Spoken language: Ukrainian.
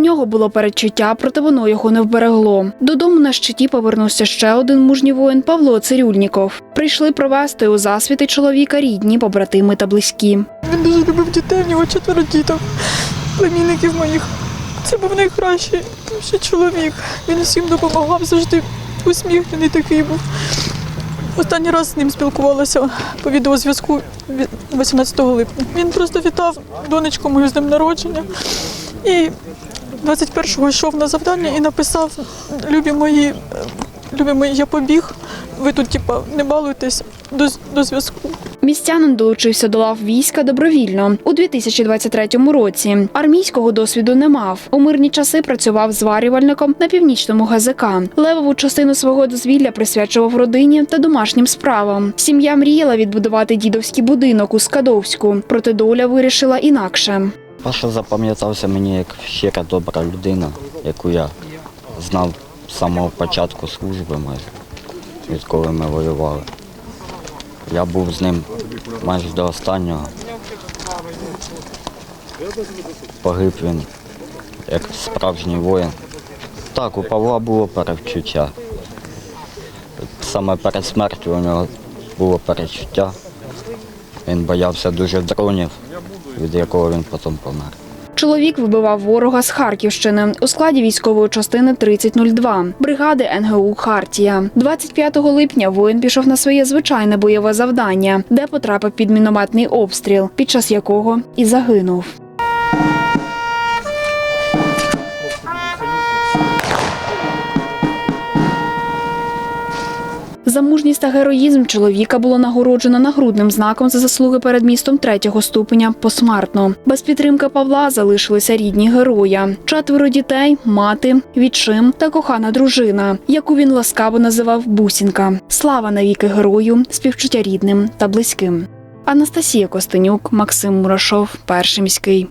нього було передчуття, проте воно його не вберегло. Додому на щиті повернувся ще один мужній воїн Павло Цирюльніков. Прийшли провести у засвіти чоловіка рідні, побратими та близькі. Він дуже любив дітей, в нього четверо діток, племінників моїх. Це був найкращий ще чоловік. Він всім допомагав, завжди усміхнений такий був. Останній раз з ним спілкувалася по відеозв'язку 18 липня. Він просто вітав донечку мою з днем народження. І 21-го йшов на завдання і написав: Любі мої, любі мої, я побіг. Ви тут, типа, не балуйтесь до, до зв'язку. Містянин долучився до лав війська добровільно у 2023 році. Армійського досвіду не мав. У мирні часи працював зварювальником на північному ГЗК. Левову частину свого дозвілля присвячував родині та домашнім справам. Сім'я мріяла відбудувати дідовський будинок у Скадовську, проте доля вирішила інакше. Паша запам'ятався мені як щира добра людина, яку я знав з самого початку служби майже, відколи ми воювали. Я був з ним майже до останнього. Погиб він як справжній воїн. Так, у Павла було перевчуття. Саме перед смертю у нього було перечуття. Він боявся дуже дронів, від якого він потім помер. Чоловік вибивав ворога з Харківщини у складі військової частини 3002 бригади НГУ Хартія. 25 липня воїн пішов на своє звичайне бойове завдання, де потрапив під мінометний обстріл, під час якого і загинув. За мужність та героїзм чоловіка було нагороджено нагрудним знаком за заслуги перед містом третього ступеня посмертно. Без підтримки Павла залишилися рідні героя: четверо дітей, мати, відчим та кохана дружина, яку він ласкаво називав Бусінка. Слава навіки герою, співчуття рідним та близьким. Анастасія Костенюк, Максим Мурашов, перший міський.